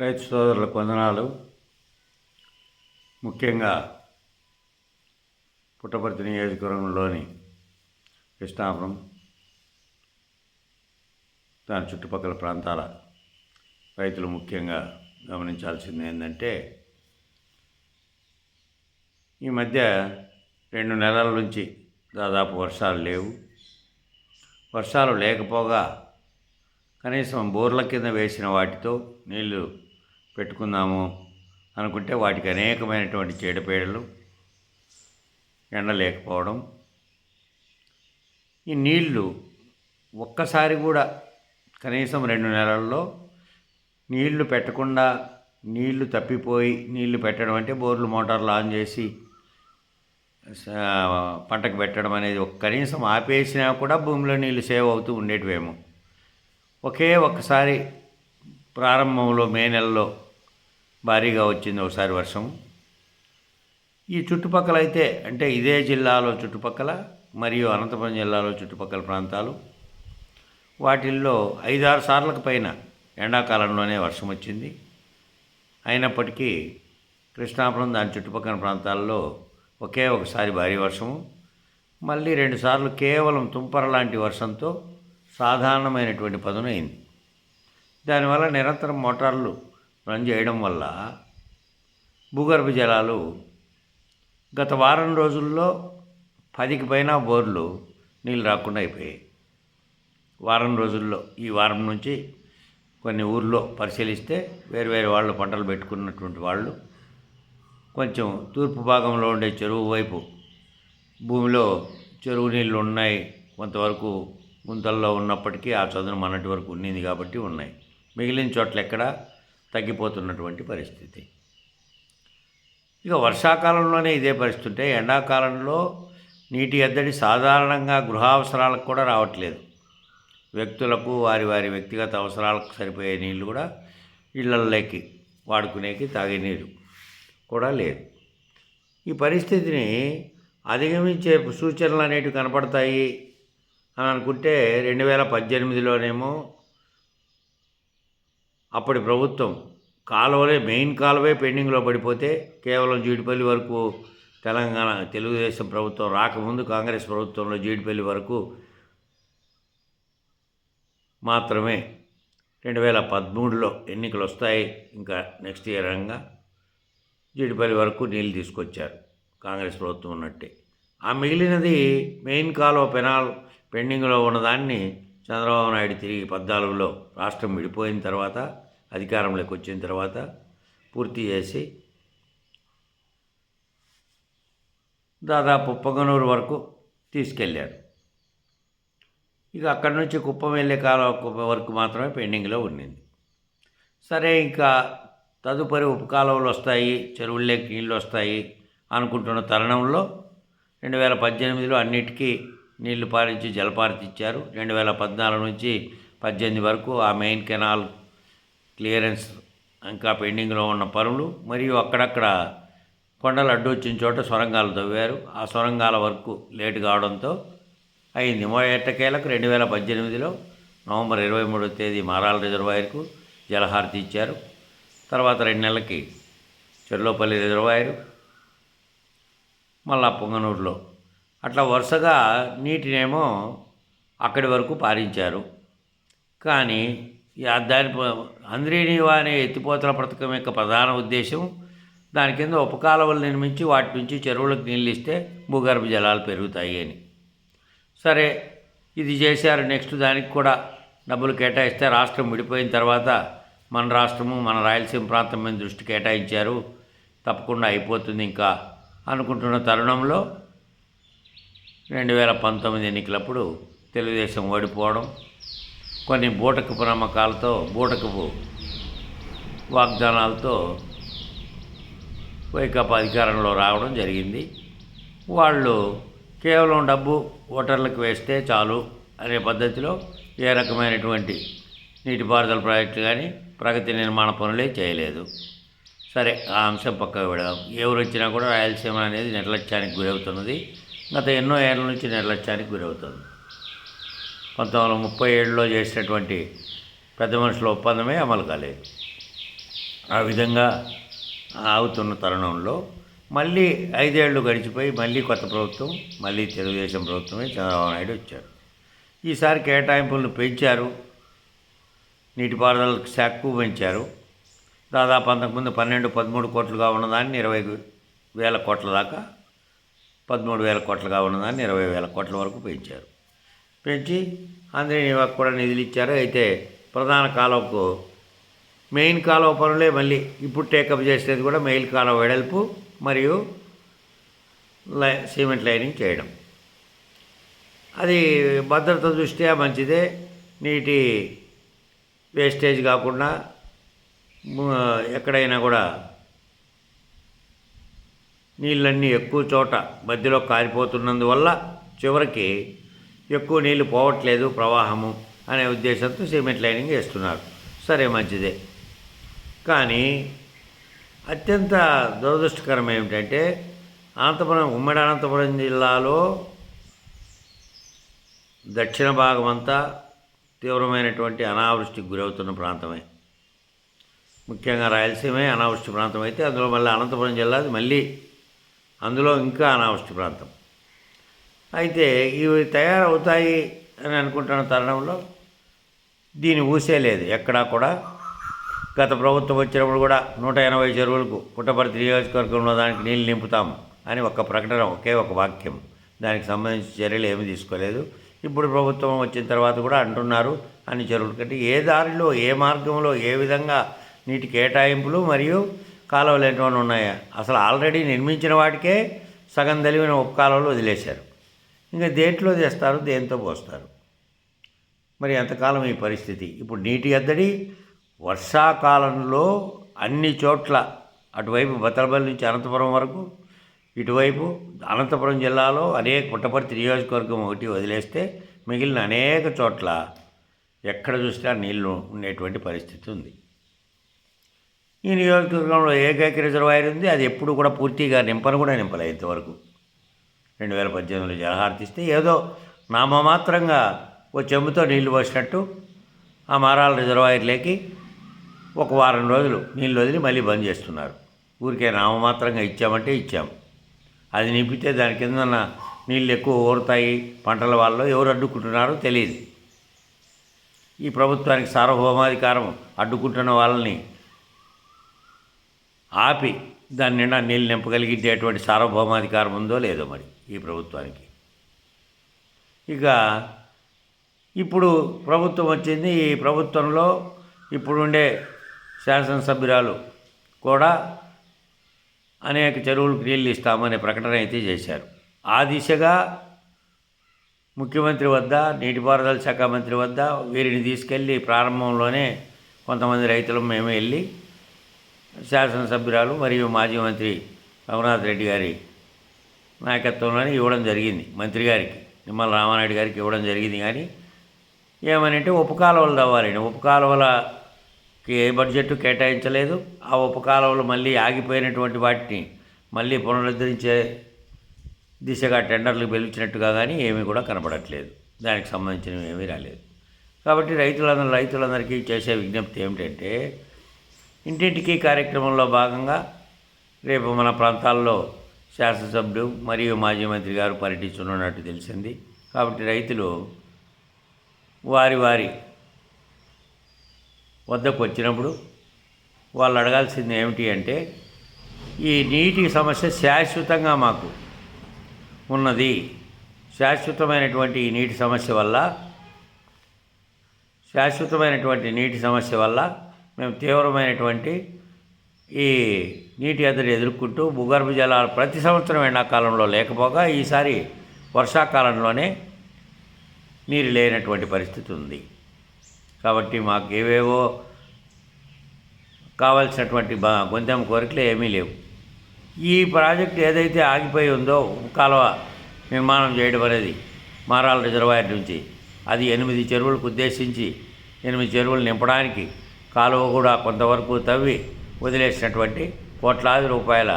రైతు సోదరులకు వందనాలు. ముఖ్యంగా పుట్టపర్తి నియోజకవర్గంలోని కృష్ణాపురం దాని చుట్టుపక్కల ప్రాంతాల రైతులు ముఖ్యంగా గమనించాల్సింది ఏంటంటే ఈ మధ్య రెండు నెలల నుంచి దాదాపు వర్షాలు లేవు. వర్షాలు లేకపోగా కనీసం బోర్ల కింద వేసిన వాటితో నీళ్ళు పెట్టుకుందాము అనుకుంటే వాటికి అనేకమైనటువంటి చీడపీడలు ఎండ లేకపోవడం ఈ నీళ్ళు ఒక్కసారి కూడా కనీసం రెండు నెలల్లో నీళ్ళు పెట్టకుండా నీళ్ళు తప్పిపోయి నీళ్ళు పెట్టడం అంటే బోర్లు మోటార్లు ఆన్ చేసి పంటకు పెట్టడం అనేది ఒక కనీసం ఆపేసినా కూడా భూమిలో నీళ్ళు సేవ్ అవుతూ ఉండేటివేమో. ఒకే ఒక్కసారి ప్రారంభంలో మే నెలలో భారీగా వచ్చింది ఒకసారి వర్షం. ఈ చుట్టుపక్కల అయితే అంటే ఇదే జిల్లాలో చుట్టుపక్కల మరియు అనంతపురం జిల్లాలో చుట్టుపక్కల ప్రాంతాలు వాటిల్లో ఐదారు సార్లకు పైన ఎండాకాలంలోనే వర్షం వచ్చింది. అయినప్పటికీ కృష్ణాపురం దాని చుట్టుపక్కల ప్రాంతాల్లో ఒకే ఒకసారి భారీ వర్షము. మళ్ళీ రెండుసార్లు కేవలం తుంపర లాంటి వర్షంతో సాధారణమైనటువంటి పదునైంది. దానివల్ల నిరంతరం మోటార్లు రన్ చేయడం వల్ల భూగర్భ జలాలు గత వారం రోజుల్లో పదికి పైన బోర్లు నీళ్ళు రాకుండా అయిపోయాయి. వారం రోజుల్లో ఈ వారం నుంచి కొన్ని ఊర్లో పరిశీలిస్తే వేరు వేరు వాళ్ళు పంటలు పెట్టుకున్నటువంటి వాళ్ళు కొంచెం తూర్పు భాగంలో ఉండే చెరువు వైపు భూమిలో చెరువు నీళ్ళు ఉన్నాయి. కొంతవరకు గుంతల్లో ఉన్నప్పటికీ ఆ చదును మొన్నటి వరకు ఉన్నింది కాబట్టి ఉన్నాయి. మిగిలిన చోట్ల ఎక్కడ తగ్గిపోతున్నటువంటి పరిస్థితి. ఇక వర్షాకాలంలోనే ఇదే పరిస్థితి ఉంటే ఎండాకాలంలో నీటి ఎద్దడి సాధారణంగా గృహావసరాలకు కూడా రావట్లేదు. వ్యక్తులకు వారి వారి వ్యక్తిగత అవసరాలకు సరిపోయే నీళ్ళు కూడా ఇళ్ళలోకి వాడుకునేకి తాగే నీరు కూడా లేదు. ఈ పరిస్థితిని అధిగమించే సూచనలు అనేటివి కనపడతాయి అని అనుకుంటే రెండు వేల పద్దెనిమిదిలోనేమో అప్పటి ప్రభుత్వం కాలువలే మెయిన్ కాలువే పెండింగ్లో పడిపోతే కేవలం జీడిపల్లి వరకు తెలంగాణ తెలుగుదేశం ప్రభుత్వం రాకముందు కాంగ్రెస్ ప్రభుత్వంలో జీడిపల్లి వరకు మాత్రమే రెండు వేల పదమూడులో ఎన్నికలు వస్తాయి ఇంకా నెక్స్ట్ ఇయర్ రంగా జీడిపల్లి వరకు నీళ్ళు తీసుకొచ్చారు కాంగ్రెస్ ప్రభుత్వం ఉన్నట్టే. ఆ మిగిలినది మెయిన్ కాలువ పెనాల్ పెండింగ్లో ఉన్నదాన్ని చంద్రబాబు నాయుడు తిరిగి పద్నాలుగులో రాష్ట్రం విడిపోయిన తర్వాత అధికారంలోకి వచ్చిన తర్వాత పూర్తి చేసి దాదాపు పొంగనూరు వరకు తీసుకెళ్ళారు. ఇక అక్కడి నుంచి కుప్పం వెళ్ళే కాలం వరకు మాత్రమే పెండింగ్లో ఉండింది సరే ఇంకా తదుపరి ఉపకాలువలు వస్తాయి చెరువుల్లోకి నీళ్ళు వస్తాయి అనుకుంటున్న తరుణంలో రెండు వేల పద్దెనిమిదిలో అన్నిటికీ నీళ్ళు పారించి జలపారతి ఇచ్చారు. రెండు వేల పద్నాలుగు నుంచి పద్దెనిమిది వరకు ఆ మెయిన్ కెనాల్ క్లియరెన్స్ ఇంకా పెండింగ్లో ఉన్న పనులు మరియు అక్కడక్కడ కొండలు అడ్డు వచ్చిన చోట సొరంగాలు తవ్వారు. ఆ సొరంగాల వరకు లేటు కావడంతో అయింది. ఎట్టకేలకు రెండు వేల పద్దెనిమిదిలో నవంబర్ ఇరవై మూడో తేదీ మారాల రిజర్వాయర్కు జలహారతి ఇచ్చారు. తర్వాత రెండు నెలలకి చెర్లోపల్లి రిజర్వాయరు మళ్ళా పొంగనూరులో అట్లా వరుసగా నీటినేమో అక్కడి వరకు పారించారు. కానీ దాని ప- అంద్రీనివా అనే ఎత్తిపోతల పథకం యొక్క ప్రధాన ఉద్దేశం దాని కింద ఉపకాలవలు నిర్మించి వాటి నుంచి చెరువులకు నీళ్ళు ఇస్తే భూగర్భ జలాలు పెరుగుతాయి అని. సరే ఇది చేశారు. నెక్స్ట్ దానికి కూడా డబ్బులు కేటాయిస్తే రాష్ట్రం విడిపోయిన తర్వాత మన రాష్ట్రము మన రాయలసీమ ప్రాంతం మీద దృష్టి కేటాయించారు. తప్పకుండా అయిపోతుంది ఇంకా అనుకుంటున్న తరుణంలో రెండు వేల పంతొమ్మిది ఎన్నికలప్పుడు తెలుగుదేశం ఓడిపోవడం కొన్ని బూటకపు నమ్మకాలతో బూటకపు వాగ్దానాలతో వైకాపా అధికారంలో రావడం జరిగింది. వాళ్ళు కేవలం డబ్బు ఓటర్లకు వేస్తే చాలు అనే పద్ధతిలో ఏ రకమైనటువంటి నీటిపారుదల ప్రాజెక్టులు కానీ ప్రగతి నిర్మాణ పనులే చేయలేదు. సరే ఆ అంశం పక్కకు పెడదాం. ఎవరు వచ్చినా కూడా రాయలసీమ అనేది నిర్లక్ష్యానికి గురవుతున్నది. గత ఎన్నో ఏళ్ళ నుంచి నిర్లక్ష్యానికి గురవుతుంది. పంతొమ్మిది వందల ముప్పై ఏడులో చేసినటువంటి పెద్ద మనుషుల ఒప్పందమే అమలు కాలేదు. ఆ విధంగా ఆగుతున్న తరుణంలో మళ్ళీ ఐదేళ్ళు గడిచిపోయి మళ్ళీ కొత్త ప్రభుత్వం మళ్ళీ తెలుగుదేశం ప్రభుత్వమే చంద్రబాబు నాయుడు వచ్చారు. ఈసారి కేటాయింపులను పెంచారు నీటిపారుదల శాఖకు పెంచారు. దాదాపు అంతకుముందు పన్నెండు పదమూడు కోట్లుగా ఉన్నదాన్ని ఇరవై వేల కోట్ల దాకా పదమూడు వేల కోట్లుగా ఉన్నదాన్ని ఇరవై వేల కోట్ల వరకు పెంచారు. పెంచి అందరినీ కూడా నిధులు ఇచ్చారు. అయితే ప్రధాన కాలువకు మెయిన్ కాలువ పనులే మళ్ళీ ఇప్పుడు టేకప్ చేసేది కూడా మెయిన్ కాలువ వెడల్పు మరియు లై సిమెంట్ లైనింగ్ చేయడం. అది భద్రత దృష్ట్యా మంచిదే. నీటి వేస్టేజ్ కాకుండా ఎక్కడైనా కూడా నీళ్ళన్నీ ఎక్కువ చోట మధ్యలో కారిపోతున్నందువల్ల చివరికి ఎక్కువ నీళ్ళు పోవట్లేదు ప్రవాహము అనే ఉద్దేశంతో సిమెంట్ లైనింగ్ వేస్తున్నారు. సరే మంచిదే. కానీ అత్యంత దురదృష్టకరం ఏమిటంటే అనంతపురం ఉమ్మడి అనంతపురం జిల్లాలో దక్షిణ భాగం అంతా తీవ్రమైనటువంటి అనావృష్టికి గురవుతున్న ప్రాంతమే. ముఖ్యంగా రాయలసీమే అనావృష్టి ప్రాంతం అయితే అందులో మళ్ళీ అనంతపురం జిల్లాది మళ్ళీ అందులో ఇంకా అనావృష్టి ప్రాంతం. అయితే ఇవి తయారవుతాయి అని అనుకుంటున్న తరుణంలో దీని ఊసే లేదు ఎక్కడా కూడా. గత ప్రభుత్వం వచ్చినప్పుడు కూడా నూట ఎనభై చెరువులకు పుట్టపర్తి నియోజకవర్గంలో దానికి నీళ్ళు నింపుతాం అని ఒక ప్రకటన ఒకే ఒక వాక్యం. దానికి సంబంధించిన చర్యలు ఏమీ తీసుకోలేదు. ఇప్పుడు ప్రభుత్వం వచ్చిన తర్వాత కూడా అంటున్నారు అన్ని చెరువులు కంటే ఏ దారిలో ఏ మార్గంలో ఏ విధంగా నీటి కేటాయింపులు మరియు కాలువలు ఎటువంటి ఉన్నాయా? అసలు ఆల్రెడీ నిర్మించిన వాటికే సగం తెలివిన ఒక కాలువలు వదిలేశారు. ఇంకా దేంట్లో తెస్తారు? దేంతో పోస్తారు? మరి ఎంతకాలం ఈ పరిస్థితి? ఇప్పుడు నీటి ఎద్దడి వర్షాకాలంలో అన్ని చోట్ల అటువైపు బత్తలపల్లి నుంచి అనంతపురం వరకు ఇటువైపు అనంతపురం జిల్లాలో అనేక పుట్టపర్తి నియోజకవర్గం ఒకటి వదిలేస్తే మిగిలిన అనేక చోట్ల ఎక్కడ చూసినా నీళ్ళు ఉండేటువంటి పరిస్థితి ఉంది. ఈ నియోజకవర్గంలో ఏకైక రిజర్వాయర్ ఉంది. అది ఎప్పుడు కూడా పూర్తిగా నింపను కూడా నింపలే ఇంతవరకు. రెండు వేల పద్దెనిమిదిలో జలహారతిస్తే ఏదో నామమాత్రంగా ఓ చెంబుతో నీళ్ళు పోసినట్టు ఆ మారాల రిజర్వాయర్లోకి ఒక వారం రోజులు నీళ్ళు వదిలి మళ్ళీ బంద్ చేస్తున్నారు. ఊరికే నామమాత్రంగా ఇచ్చామంటే ఇచ్చాం. అది నింపితే దాని కింద నీళ్ళు ఎక్కువ ఊరుతాయి. పంటల వాళ్ళు ఎవరు అడ్డుకుంటున్నారో తెలియదు ఈ ప్రభుత్వానికి సార్వభౌమాధికారం అడ్డుకుంటున్న వాళ్ళని ఆపి దాని నిండా నీళ్ళు నింపగలిగేటటువంటి సార్వభౌమాధికారం ఉందో లేదో మరి ఈ ప్రభుత్వానికి. ఇక ఇప్పుడు ప్రభుత్వం వచ్చింది ఈ ప్రభుత్వంలో ఇప్పుడుండే శాసనసభ్యురాలు కూడా అనేక చెరువులకు నీళ్ళు ఇస్తామనే ప్రకటన అయితే చేశారు. ఆ దిశగా ముఖ్యమంత్రి వద్ద నీటిపారుదల శాఖ మంత్రి వద్ద వీరిని తీసుకెళ్ళి ప్రారంభంలోనే కొంతమంది రైతులు మేము వెళ్ళి శాసనసభ్యురాలు మరియు మాజీ మంత్రి రఘునాథ్ రెడ్డి గారి నాయకత్వంలోనే ఇవ్వడం జరిగింది మంత్రి గారికి నిమ్మల రామారెడ్డి గారికి ఇవ్వడం జరిగింది. కానీ ఏమనంటే ఉపకాలువలు తవ్వాలండి. ఉపకాలువలకి ఏ బడ్జెట్ కేటాయించలేదు. ఆ ఉపకాలువలు మళ్ళీ ఆగిపోయినటువంటి వాటిని మళ్ళీ పునరుద్ధరించే దిశగా టెండర్లు పిలిచినట్టుగా కానీ ఏమీ కూడా కనపడట్లేదు దానికి సంబంధించినవి ఏమీ రాలేదు. కాబట్టి రైతులందరూ రైతులందరికీ చేసే విజ్ఞప్తి ఏమిటంటే ఇంటింటికి కార్యక్రమంలో భాగంగా రేపు మన ప్రాంతాల్లో శాసనసభ్యుడు మరియు మాజీ మంత్రి గారు పర్యటించనున్నట్టు తెలిసింది. కాబట్టి రైతులు వారి వారి వద్దకు వచ్చినప్పుడు వాళ్ళు అడగాల్సింది ఏమిటి అంటే ఈ నీటి సమస్య శాశ్వతంగా మాకు ఉన్నది. శాశ్వతమైనటువంటి ఈ నీటి సమస్య వల్ల శాశ్వతమైనటువంటి నీటి సమస్య వల్ల మేము తీవ్రమైనటువంటి ఈ నీటి ఎద్దడి ఎదుర్కొంటూ భూగర్భ జలాలు ప్రతి సంవత్సరం ఎండాకాలంలో లేకపోగా ఈసారి వర్షాకాలంలోనే నీరు లేనటువంటి పరిస్థితి ఉంది. కాబట్టి మాకు ఏవేవో కావాల్సినటువంటి బా గొంతెమ్మ కోరికలు ఏమీ లేవు. ఈ ప్రాజెక్ట్ ఏదైతే ఆగిపోయి ఉందో కాలువ నిర్మాణం చేయడం అనేది మారాల రిజర్వాయర్ నుంచి అది ఎనిమిది చెరువులకు ఉద్దేశించి ఎనిమిది చెరువులు నింపడానికి కాలువ కూడా కొంతవరకు తవ్వి వదిలేసినటువంటి కోట్లాది రూపాయల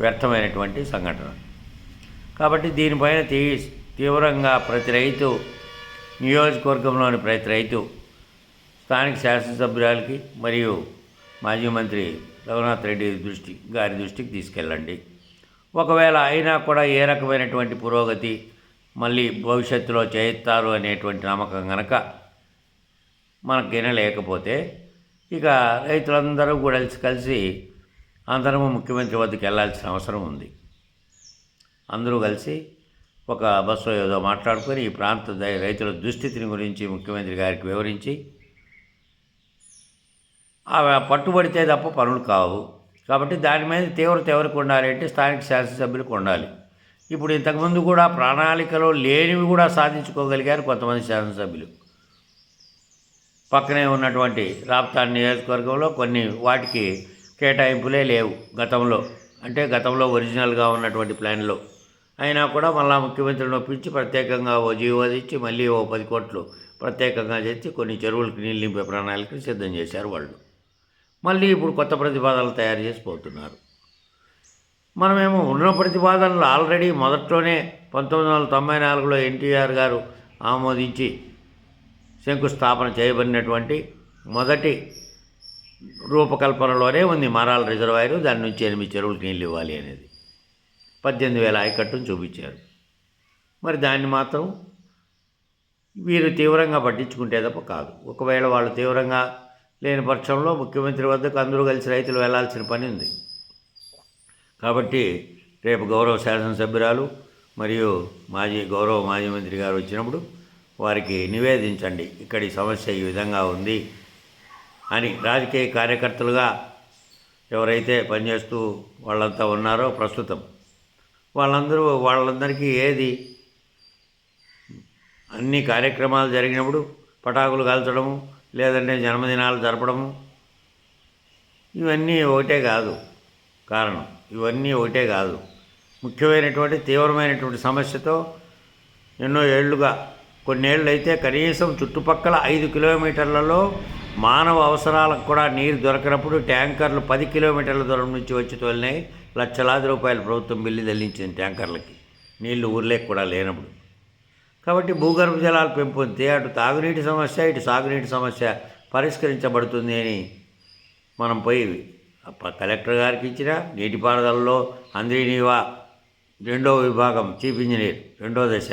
వ్యర్థమైనటువంటి సంఘటన. కాబట్టి దీనిపైన తీ తీవ్రంగా ప్రతి రైతు నియోజకవర్గంలోని ప్రతి రైతు స్థానిక శాసనసభ్యురాలకి మరియు మాజీ మంత్రి రఘునాథ్ రెడ్డి దృష్టి గారి దృష్టికి తీసుకెళ్ళండి. ఒకవేళ అయినా కూడా ఏ రకమైనటువంటి పురోగతి మళ్ళీ భవిష్యత్తులో చేయిస్తారు అనేటువంటి నమ్మకం కనుక మనకు వినలేకపోతే ఇక రైతులందరూ కూడా కలిసి కలిసి అందరము ముఖ్యమంత్రి వద్దకు వెళ్ళాల్సిన అవసరం ఉంది. అందరూ కలిసి ఒక బస్సు ఏదో మాట్లాడుకొని ఈ ప్రాంత రైతుల దుస్థితిని గురించి ముఖ్యమంత్రి గారికి వివరించి అవి పట్టుబడితే తప్ప పనులు కావు. కాబట్టి దాని మీద తీవ్రత ఎవరికి ఉండాలి అంటే స్థానిక శాసనసభ్యులకు ఉండాలి. ఇప్పుడు ఇంతకుముందు కూడా ప్రణాళికలో లేనివి కూడా సాధించుకోగలిగారు కొంతమంది శాసనసభ్యులు. పక్కనే ఉన్నటువంటి రాప్తాన్ నియోజకవర్గంలో కొన్ని వాటికి కేటాయింపులే లేవు గతంలో. అంటే గతంలో ఒరిజినల్గా ఉన్నటువంటి ప్లాన్లో. అయినా కూడా మళ్ళా ముఖ్యమంత్రిని ఒప్పించి ప్రత్యేకంగా ఓ జీవో ఇచ్చి మళ్ళీ ఓ పది కోట్లు ప్రత్యేకంగా చేసి కొన్ని చెరువులకు నీళ్ళు నింపే ప్రణాళికను సిద్ధం చేశారు వాళ్ళు. మళ్ళీ ఇప్పుడు కొత్త ప్రతిపాదనలు తయారు చేసి పోతున్నారు. మనమేమో ఉన్న ప్రతిపాదనలు ఆల్రెడీ మొదట్లోనే పంతొమ్మిది వందల తొంభై నాలుగులో ఎన్టీఆర్ గారు ఆమోదించి శంకుస్థాపన చేయబడినటువంటి మొదటి రూపకల్పనలోనే ఉంది మరాల రిజర్వాయరు. దాని నుంచి ఎనిమిది చెరువులకు నీళ్ళు ఇవ్వాలి అనేది. పద్దెనిమిది వేల ఆయకట్టును చూపించారు. మరి దాన్ని మాత్రం వీరు తీవ్రంగా పట్టించుకుంటే తప్ప కాదు. ఒకవేళ వాళ్ళు తీవ్రంగా లేని పక్షంలో ముఖ్యమంత్రి వద్దకు అందరూ కలిసి రైతులు వెళ్ళాల్సిన పని ఉంది. కాబట్టి రేపు గౌరవ శాసనసభ్యురాలు మరియు మాజీ గౌరవ మాజీ మంత్రి గారు వచ్చినప్పుడు వారికి నివేదించండి. ఇక్కడి సమస్య ఈ విధంగా ఉంది అని రాజకీయ కార్యకర్తలుగా ఎవరైతే పనిచేస్తూ వాళ్ళంతా ఉన్నారో ప్రస్తుతం వాళ్ళందరూ వాళ్ళందరికీ ఏది అన్ని కార్యక్రమాలు జరిగినప్పుడు పటాకులు కాల్చడము లేదంటే జన్మదినాలు జరపడము ఇవన్నీ ఒకటే కాదు కారణం. ఇవన్నీ ఒకటే కాదు. ముఖ్యమైనటువంటి తీవ్రమైనటువంటి సమస్యతో ఎన్నో ఏళ్ళుగా కొన్నేళ్ళు అయితే కనీసం చుట్టుపక్కల ఐదు కిలోమీటర్లలో మానవ అవసరాలకు కూడా నీరు దొరకనప్పుడు ట్యాంకర్లు పది కిలోమీటర్ల దూరం నుంచి వచ్చి తోలినాయి. లక్షలాది రూపాయలు ప్రభుత్వం బిల్లు చెల్లించింది ట్యాంకర్లకి. నీళ్ళు ఊర్లేకి కూడా లేనప్పుడు. కాబట్టి భూగర్భ జలాలు పెంపొందితే అటు తాగునీటి సమస్య ఇటు సాగునీటి సమస్య పరిష్కరించబడుతుంది అని మనం పోయి కలెక్టర్ గారికి ఇచ్చిన నీటిపారుదలలో అంద్రీనీవా రెండో విభాగం చీఫ్ ఇంజనీర్ రెండో దశ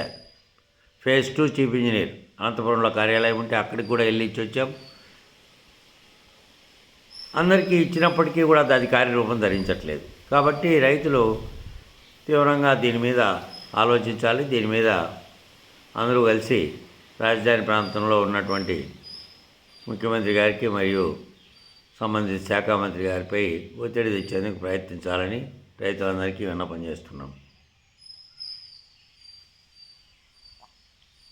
ఫేజ్ టూ చీఫ్ ఇంజనీర్. అనంతపురంలో కార్యాలయం ఉంటే అక్కడికి కూడా వెళ్ళి ఇచ్చి వచ్చాం. అందరికీ ఇచ్చినప్పటికీ కూడా అది కార్యరూపం ధరించట్లేదు. కాబట్టి రైతులు తీవ్రంగా దీని మీద ఆలోచించాలి. దీని మీద అందరూ కలిసి రాజధాని ప్రాంతంలో ఉన్నటువంటి ముఖ్యమంత్రి గారికి మరియు సంబంధిత శాఖ మంత్రి గారిపై ఒత్తిడి తెచ్చేందుకు ప్రయత్నించాలని రైతులందరికీ విన్నపం చేస్తున్నాం.